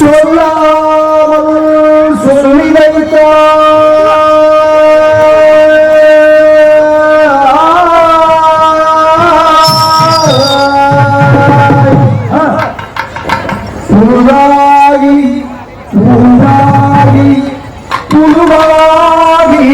சொல்லாமல் சொல்லி வைத்தாய் புழுவாகி பூவாகி புழுவாகி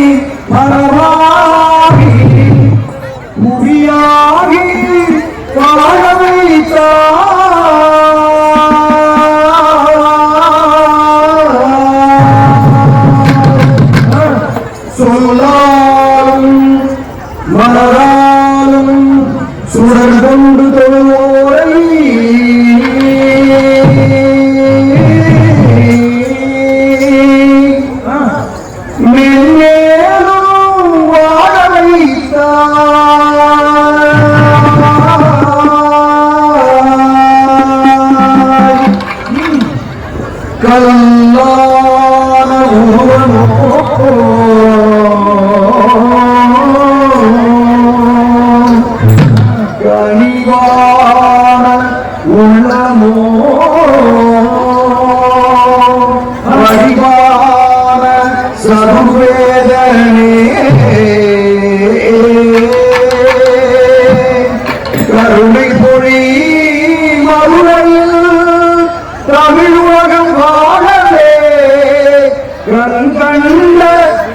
மலராலும் மலராலும் சுடர் கொண்டு தொழுவோரை. மென்மேலும் வாழ வைத்தாய் கல்லான உள்ளமோ வடிவான சதுவேதனே கருணை பொழி மதுரையில் தமிழ் உலகம் வாழவே. கண் கண்ட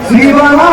சிவனா